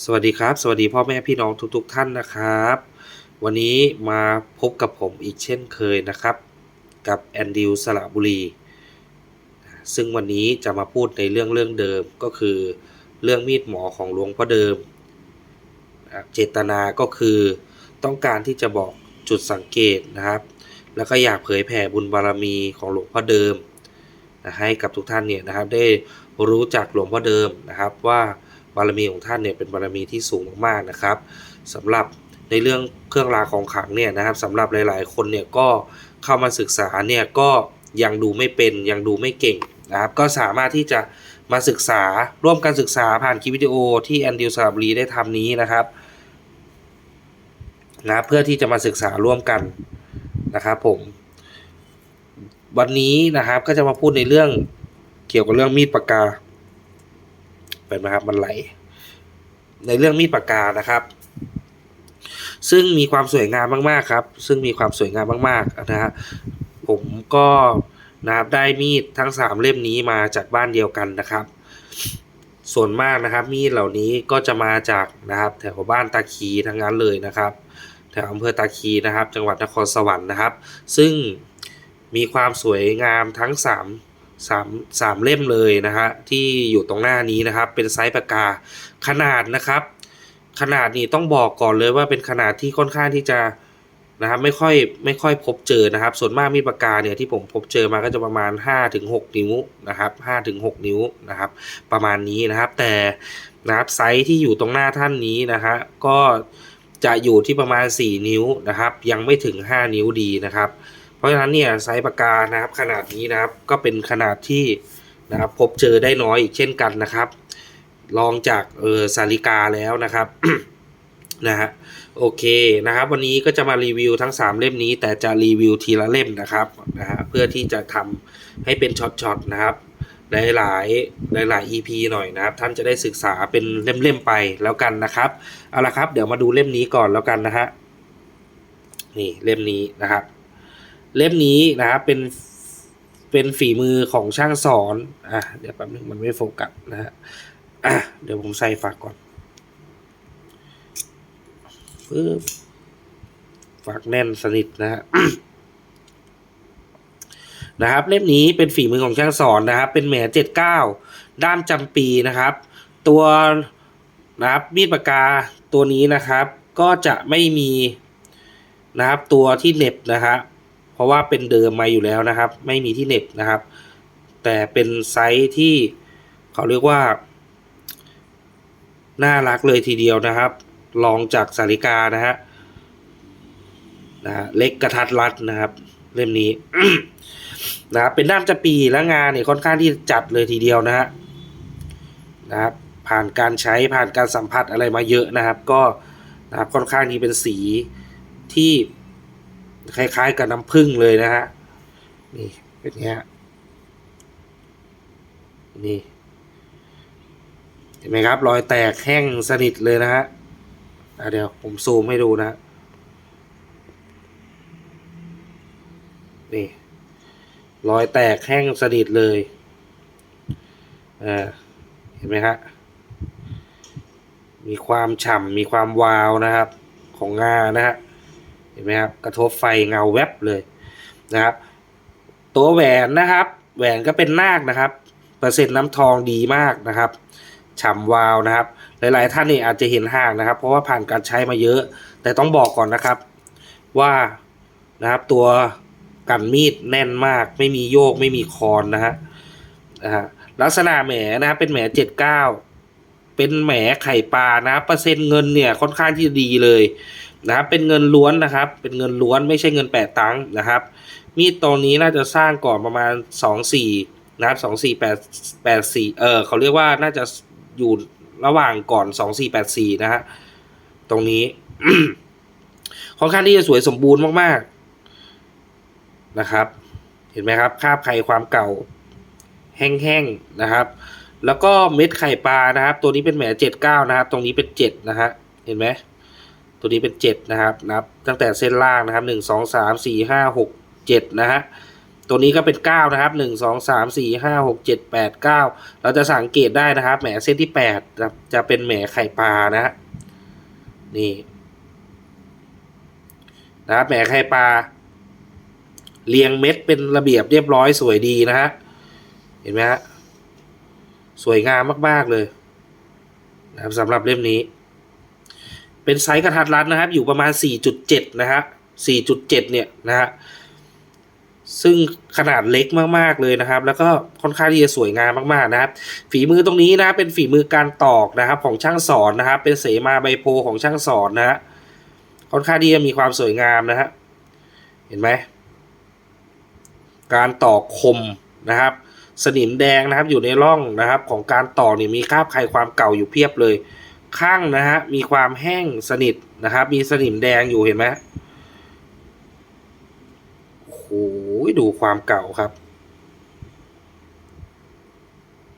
สวัสดีครับ สวัสดีพ่อแม่พี่น้องทุกๆทท่านนะครับ วันนี้มาพบกับผมอีกเช่นเคยนะครับ กับแอนดิวสระบุรี ซึ่งวันนี้จะมาพูดในเรื่องเรื่องเดิมก็คือเรื่องมีดหมอของหลวงพ่อเดิม เจตนาก็คือต้องการที่จะบอกจุดสังเกตนะครับ แล้วก็อยากเผยแผ่บุญบารมีของหลวงพ่อเดิมนะให้กับทุกท่านเนี่ยนะครับ ได้รู้จักหลวงพ่อเดิมนะครับว่า บารมีของท่านเนี่ยเป็นบารมีที่สูงมากๆนะครับสำหรับในเรื่องเครื่องรางของขลังเนี่ยนะครับสำหรับหลาย ๆ คนเนี่ยก็เข้ามาศึกษาเนี่ยก็ยังดูไม่เป็นยังดูไม่เก่งนะครับ ก็สามารถที่จะมาศึกษาร่วมกันศึกษาผ่านคลิปวิดีโอที่แอนดิวสระบุรีได้ทำนี้นะครับนะเพื่อที่จะมาศึกษาร่วมกันนะครับผม วันนี้นะครับก็จะมาพูดในเรื่องเกี่ยวกับเรื่องมีดปากกา เป็นไหมครับมันไหล ในเรื่องมีดปากกานะครับ ซึ่งมีความสวยงามมากๆครับ ซึ่งมีความสวยงามมากๆนะฮะผมก็นะครับได้มีดทั้งสามเล่มนี้มาจากบ้านเดียวกันนะครับ ส่วนมากนะครับ มีดเหล่านี้ก็จะมาจากนะครับแถวบ้านตาคีทั้งนั้นเลยนะครับแถวอำเภอตาคีนะครับ จังหวัดนครสวรรค์นะครับ ซึ่งมีความสวยงามทั้งสาม สามสามเล่มเลยนะฮะที่อยู่ตรงหน้านี้นะครับ เป็นไซส์ปากกาขนาดนะครับ ขนาดนี้ต้องบอกก่อนเลยว่าเป็นขนาดที่ค่อนข้างที่จะนะครับไม่ค่อยไม่ค่อยพบเจอนะครับ ส่วนมากมีปากกาเนี่ยที่ผมพบเจอมาก็จะประมาณ 5-6 นิ้วนะครับ5-6 นิ้วนะครับ ประมาณนี้นะครับ แต่นะครับไซส์ที่อยู่ตรงหน้าท่านนี้นะฮะก็จะอยู่ที่ประมาณ 4 นิ้วนะครับ ยังไม่ถึง 5 นิ้วดีนะครับ เพราะฉะนั้นเนี่ยไซส์ปากกานะครับขนาดนี้นะครับก็เป็นขนาดที่นะครับพบเจอได้น้อยอีกเช่นกันนะครับ ลองจากเออสาริกาแล้วนะครับนะฮะโอเคนะครับ วันนี้ก็จะมารีวิวทั้ง 3 เล่มนี้ แต่จะรีวิวทีละเล่มนะครับนะฮะเพื่อที่จะทำให้เป็นช็อตๆนะครับหลายๆหลายๆ EP หน่อยนะครับ ท่านจะได้ศึกษาเป็นเล่มๆไปแล้วกันนะครับเอาละครับ เดี๋ยวมาดูเล่มนี้ก่อนแล้วกันนะฮะนี่เล่มนี้นะครับ เล่มนี้นะครับเป็นเป็นฝีมือของช่างสอนอะเดี๋ยวแป๊บนึงมันไม่โฟกัสนะฮะอะเดี๋ยวผมใส่ฝากก่อนปึ๊บฝากแน่นสนิทนะฮะนะครับเล่มนี้เป็นฝีมือของช่างสอนนะครับ เป็นแหมเจ็ดเก้าด้ามจำปีนะครับ ตัวนะครับมีดปากกาตัวนี้นะครับ ก็จะไม่มีนะครับตัวที่เน็บนะครับ ราะว่าเป็นเดิมมาอยู่แล้วนะครับ ไม่มีที่เหน็บนะครับ แต่เป็นไซส์ที่เขาเรียกว่า น่ารักเลยทีเดียวนะครับ ลองจากสาริกานะฮะนะฮะเล็กกระทัดรัดนะครับ เล่มนี้นะครับเป็นด้ามจะปีและงานเนี่ยค่อนข้างที่จัดเลยทีเดียวนะฮะนะครับผ่านการใช้ผ่านการสัมผัสอะไรมาเยอะนะครับ ก็นะครับค่อนข้างที่เป็นสีที่ คล้ายๆกับน้ำผึ้งเลยนะฮะ นี่เป็นไงฮะนี่เห็นไหมครับ รอยแตกแห้งสนิทเลยนะฮะเดี๋ยวผมซูมให้ดูนะฮะนี่ รอยแตกแห้งสนิทเลยอ่าเห็นไหมฮะ มีความฉ่ำมีความวาวนะครับ ของงานะฮะ เห็นไหมครับกระทบไฟเงาแวบเลยนะครับ ตัวแหวนนะครับ แหวนก็เป็นนาคนะครับ เปอร์เซ็นต์น้ำทองดีมากนะครับฉ่ำวาวนะครับ หลายๆ ท่านนี่อาจจะเห็นห่างนะครับ เพราะว่าผ่านการใช้มาเยอะ แต่ต้องบอกก่อนนะครับว่านะครับตัวกันมีดแน่นมาก ไม่มีโยกไม่มีคอนนะฮะนะฮะลักษณะแหมนะครับเป็นแหมเจ็ดเก้าเป็นแหมไข่ปลานะครับเปอร์เซ็นต์เงินเนี่ยค่อนข้างที่ดีเลย นะครับเป็นเงินล้วนนะครับ เป็นเงินล้วนไม่ใช่เงินแปดตังค์นะครับ มีดตรงนี้น่าจะสร้างก่อนประมาณสองสี่นะครับสองสี่แปดแปดสี่เออเขาเรียกว่าน่าจะอยู่ระหว่างก่อนสองสี่แปดสี่นะฮะตรงนี้ค่อนข้างที่จะสวยสมบูรณ์มากๆนะครับ เห็นไหมครับคาบไข่ความเก่าแห้งๆนะครับ แล้วก็เม็ดไข่ปลานะครับ ตัวนี้เป็นแหมเจ็ดเก้านะครับ ตรงนี้เป็นเจ็ดนะฮะเห็นไหม ตัวนี้เป็นเจ็ดนะครับนับตั้งแต่เส้นล่างนะครับหนึ่งสองสามสี่ห้าหกเจ็ดนะฮะตัวนี้ก็เป็นเก้านะครับหนึ่งสองสามสี่ห้าหกเจ็ดแปดเก้าเราจะสังเกตได้นะครับแหมเส้นที่แปดจะเป็นแหมไข่ปลานะฮะนี่นะครับแหมไข่ปลาเรียงเม็ดเป็นระเบียบเรียบร้อยสวยดีนะฮะเห็นไหมฮะสวยงามมาก ๆ เลยนะครับสำหรับเล่มนี้ เป็นไซส์กระทัดรัดนะครับ อยู่ประมาณ 4.7 นะฮะ 4.7 เนี่ยนะฮะ ซึ่งขนาดเล็กมากๆเลยนะครับ แล้วก็ค่อนข้างที่จะสวยงามมากๆนะครับ ฝีมือตรงนี้นะเป็นฝีมือการตอกนะครับ ของช่างสอนนะครับ เป็นเสมาใบโพของช่างสอนนะฮะ ค่อนข้างที่จะมีความสวยงามนะฮะ เห็นไหม การต่อคมนะครับ สนิมแดงนะครับอยู่ในร่องนะครับ ของการต่อเนี่ยมีคราบใครความเก่าอยู่เพียบเลย ข้างนะฮะมีความแห้งสนิทนะครับ มีสนิมแดงอยู่เห็นไหมโอ้โหดูความเก่าครับ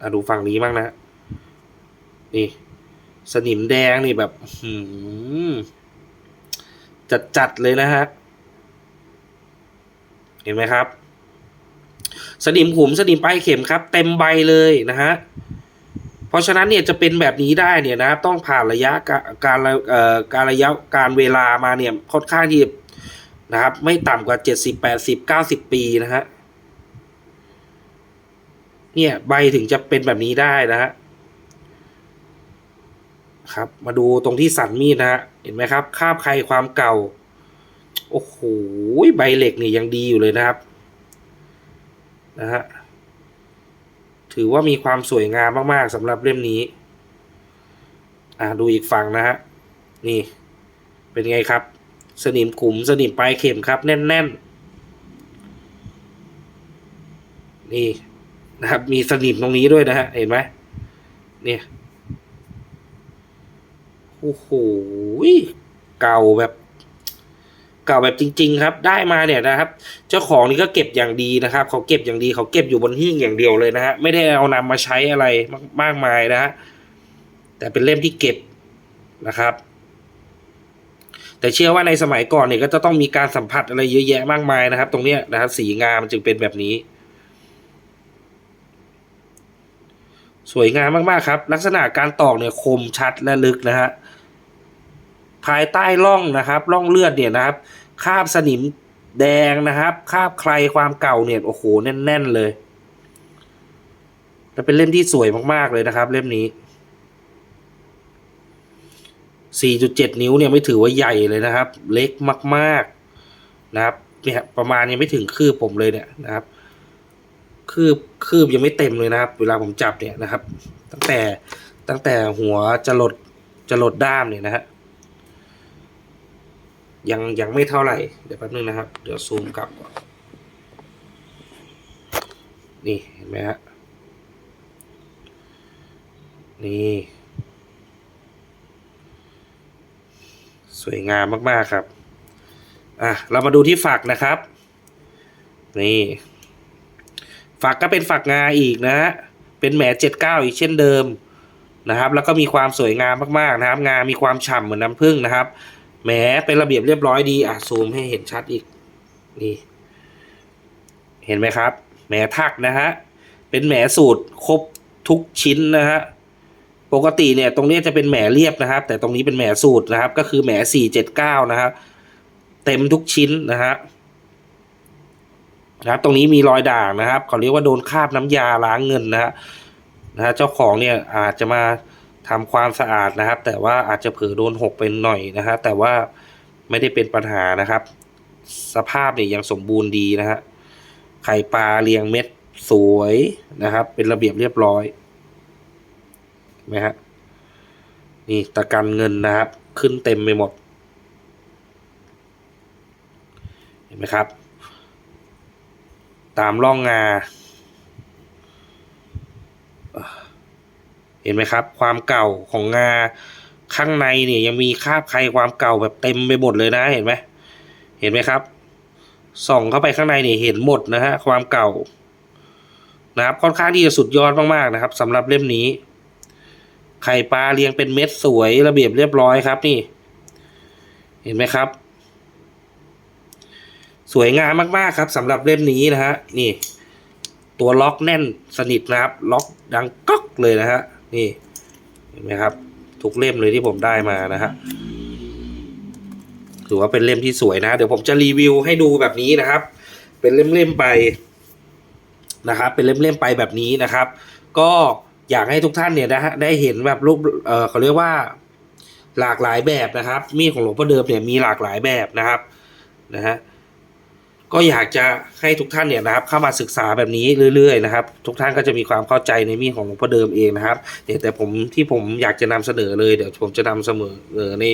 อะดูฝั่งนี้บ้างนะ นี่ สนิมแดงนี่แบบหืมจัดจัดๆเลยนะฮะ เห็นไหมครับ สนิมขุมสนิมปลายเข็มครับ เต็มใบเลยนะฮะ ราะฉะนั้นเนี่ยจะเป็นแบบนี้ได้เนี่ยนะครับต้องผ่านระยะการเอ่อการระยะการเวลามาเนี่ยค่อนข้างที่นะครับไม่ต่ำกว่าเจ็ดสิบแปดสิบเก้าสิบปีนะฮะเนี่ยใบถึงจะเป็นแบบนี้ได้นะฮะครับ มาดูตรงที่สันมีดนะฮะเห็นไหมครับคาบใครความเก่า โอ้โหใบเหล็กนี่ยังดีอยู่เลยนะครับนะฮะ ถือว่ามีความสวยงามมากๆสำหรับเล่มนี้ อ่าดูอีกฝั่งนะฮะ นี่ เป็นไงครับ สนิมขุมสนิมปลายเข็มครับ แน่นๆ นี่นะครับ มีสนิมตรงนี้ด้วยนะฮะ เห็นไหมเนี่ย โอ้โห เก่าแบบ เก่าแบบจริง ๆ ครับ ได้มาเนี่ยนะครับ เจ้าของนี่ก็เก็บอย่างดีนะครับ เขาเก็บอย่างดีเขาเก็บอยู่บนหิ้งอย่างเดียวเลยนะฮะไม่ได้เอานำมาใช้อะไรมากมายนะฮะแต่เป็นเล่มที่เก็บนะครับ แต่เชื่อว่าในสมัยก่อนเนี่ยก็จะต้องมีการสัมผัสอะไรเยอะแยะมากมายนะครับ ตรงเนี้ยนะครับ สีงามจึงเป็นแบบนี้สวยงามมาก ๆ ครับ ลักษณะการตอกเนี่ยคมชัดและลึกนะฮะ ภายใต้ร่องนะครับร่องเลือดเนี่ยนะครับคาบสนิมแดงนะครับคาบใครความเก่าเนี่ยโอ้โหแน่น ๆ เลยและเป็นเล่มที่สวยมากๆเลยนะครับ เล่มนี้ 4.7 นิ้วเนี่ยไม่ถือว่าใหญ่เลยนะครับ เล็กมากๆนะครับเนี่ยประมาณยังไม่ถึงคืบผมเลยเนี่ยนะครับ คืบคืบยังไม่เต็มเลยนะครับ เวลาผมจับเนี่ยนะครับ ตั้งแต่ตั้งแต่หัวจะหลดจะหลดด้ามเนี่ยนะฮะ ยังยังไม่เท่าไหร่ เดี๋ยวแป๊บนึงนะครับ เดี๋ยวซูมกลับก่อน นี่เห็นไหมฮะ นี่ สวยงามมาก ๆ ครับ อะ เรามาดูที่ฝักนะครับ นี่ ฝักก็เป็นฝักงาอีกนะฮะเป็นแหมเจ็ดเก้าอีกเช่นเดิมนะครับ แล้วก็มีความสวยงามมาก ๆ นะครับ งามีความฉ่ำเหมือนน้ำผึ้งนะครับ แหมเป็นระเบียบเรียบร้อยดี อะ ซูมให้เห็นชัดอีก นี่ เห็นไหมครับ แหมทักนะฮะ เป็นแหมสูตรครบทุกชิ้นนะฮะ ปกติเนี่ย ตรงนี้จะเป็นแหมเรียบนะครับ แต่ตรงนี้เป็นแหมสูตรนะครับ ก็คือแหมสี่เจ็ดเก้านะครับ เต็มทุกชิ้นนะฮะนะครับ ตรงนี้มีรอยด่างนะครับ เขาเรียกว่าโดนคาบน้ำยาล้างเงินนะฮะนะฮะเจ้าของเนี่ยอาจจะมา ทำความสะอาดนะครับ แต่ว่าอาจจะเผลอโดนหกเป็นหน่อยนะฮะแต่ว่าไม่ได้เป็นปัญหานะครับ สภาพเนี่ยยังสมบูรณ์ดีนะฮะไข่ปลาเรียงเม็ดสวยนะครับ เป็นระเบียบเรียบร้อยไหมฮะนี่ตะกันเงินนะครับ ขึ้นเต็มไปหมด เห็นไหมครับ ตามร่องงา เห็นไหมครับ ความเก่าของงาข้างในเนี่ยยังมีคราบใครความเก่าแบบเต็มไปหมดเลยนะเห็นไหมเห็นไหมครับ ส่องเข้าไปข้างในเนี่ยเห็นหมดนะฮะความเก่านะครับค่อนข้างที่จะสุดยอดมากๆนะครับสำหรับเล่มนี้ ไข่ปลาเรียงเป็นเม็ดสวยระเบียบเรียบร้อยครับนี่ เห็นไหมครับ สวยงามมากๆครับสำหรับเล่มนี้นะฮะนี่ ตัวล็อกแน่นสนิทนะครับ ล็อกดังก๊อกเลยนะฮะ นี่เห็นไหมครับ ทุกเล่มเลยที่ผมได้มานะฮะถือว่าเป็นเล่มที่สวยนะ เดี๋ยวผมจะรีวิวให้ดูแบบนี้นะครับ เป็นเล่มๆไปนะครับ เป็นเล่มๆไปแบบนี้นะครับ ก็อยากให้ทุกท่านเนี่ยนะฮะได้เห็นแบบรูปเออเขาเรียกว่าหลากหลายแบบนะครับ มีดของหลวงพ่อเดิมเนี่ยมีหลากหลายแบบนะครับนะฮะ ก็อยากจะให้ทุกท่านเนี่ยนะครับ เข้ามาศึกษาแบบนี้เรื่อยๆนะครับ ทุกท่านก็จะมีความเข้าใจในมีดของหลวงพ่อเดิมเองนะครับเนี่ยแต่ผมที่ผมอยากจะนำเสนอเลยเดี๋ยวผมจะนำเสนอเออใน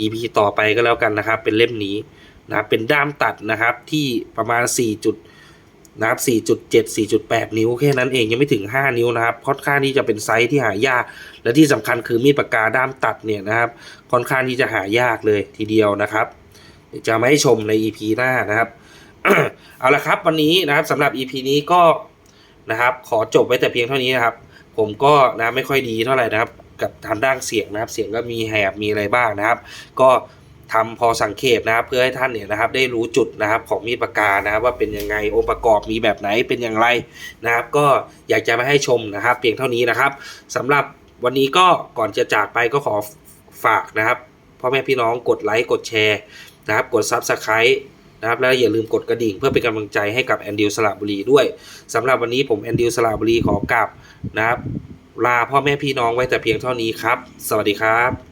EP ต่อไปก็แล้วกันนะครับ เป็นเล่มนี้นะครับเป็นด้ามตัดนะครับที่ประมาณ 4 จุดนะครับ 4.7 4.8 นิ้วแค่นั้นเองยังไม่ถึง 5 นิ้วนะครับ ค่อนข้างที่จะเป็นไซส์ที่หายาก และที่สำคัญคือมีดปากกาด้ามตัดเนี่ยนะครับ ค่อนข้างที่จะหายากเลยทีเดียวนะครับ จะมาให้ชมใน EP หน้านะครับ เอาละครับวันนี้นะครับสำหรับ EP นี้ก็นะครับขอจบไว้แต่เพียงเท่านี้นะครับ ผมก็นะไม่ค่อยดีเท่าไหร่นะครับ กับทางด้านเสียงนะครับ เสียงก็มีแหบมีอะไรบ้างนะครับ ก็ทำพอสังเกตนะครับ เพื่อให้ท่านเนี่ยนะครับ ได้รู้จุดนะครับของมีดปากกานะครับ ว่าเป็นยังไงองค์ประกอบมีแบบไหนเป็นอย่างไรนะครับ ก็อยากจะมาให้ชมนะครับ เพียงเท่านี้นะครับสำหรับวันนี้ก็ก่อนจะจากไปก็ขอฝากนะครับพ่อแม่พี่น้องกดไลค์กดแชร์นะครับ กด Subscribe นะครับแล้วอย่าลืมกดกระดิ่งเพื่อเป็นกำลังใจให้กับแอนดิวสระบุรีด้วยสำหรับวันนี้ผมแอนดิวสระบุรีขอกลับนะครับลาพ่อแม่พี่น้องไว้แต่เพียงเท่านี้ครับ สวัสดีครับ